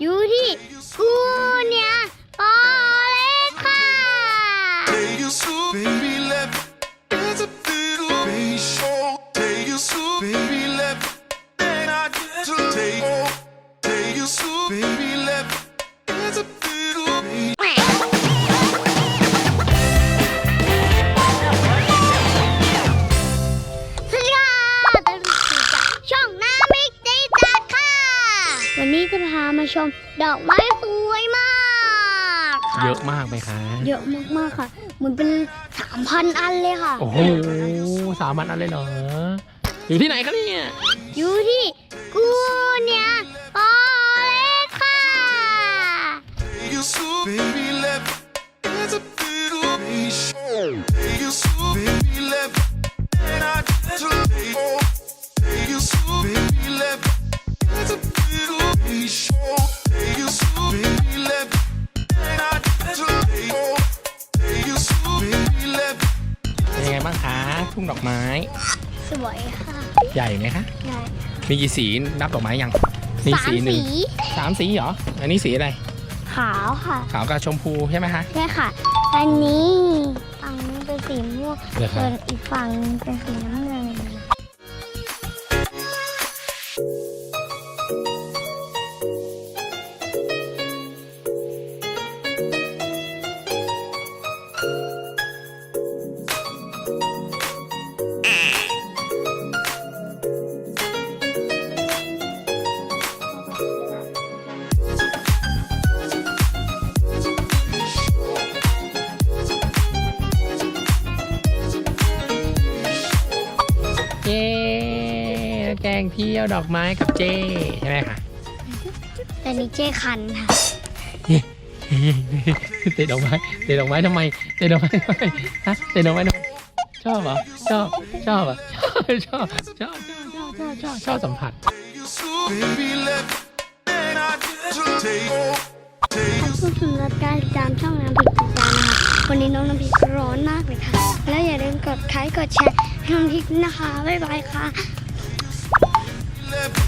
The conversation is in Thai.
อยู่ที่กูเนี่ยปอเล็กค่ะ Take you so baby วันนี้จะพามาชมดอกไม้สวยมากค่ะเยอะมากไหมคะ เยอะมากๆค่ะเหมือนเป็นสามพันอันเลยค่ะ โอ้โหสามพันอันเลยเหรอ อยู่ที่ไหนคะเนี่ย อยู่ที่กู บ้างคะทุ่งดอกไม้ สวยค่ะใหญ่ไหมคะ ใหญ่มีกี่สีนับดอกไม้ยังมีสามสีหนึ่งสีสามสีเหรอ อันนี้สีอะไร ขาวค่ะขาวกับชมพูใช่ไหมคะ ใช่ค่ะ อันนี้ฝั่งนี้เป็นสีม่วงเหรอคะส่วนอีกฝั่งนึงเป็นสีน้ำเงิน กงเที่ยวดอกไม้กับเจ้ใช่ไหมคะแต่นี้เจ๊คันค่ะเตะดอกไม้เตะดอกไม้ทำไมเตะดอกไม้ทำไมฮะเตะดอกไม้ทำไมชอบเหรอชอบชอบเหรอชอบชอบชอบชอบชอบชอบชอบสัมผัส Take you so baby left And I get to take oh Take ขอบ you คุณสำหรับการติดตามช่องน้ำพริกติดตามนะคะวันนี้น้องน้ำพริกร้อนมากเลยค่ะ แล้วอย่าลืมกดไลค์กดแชร์ให้น้ำพริกนะคะบ๊ายบายค่ะ left.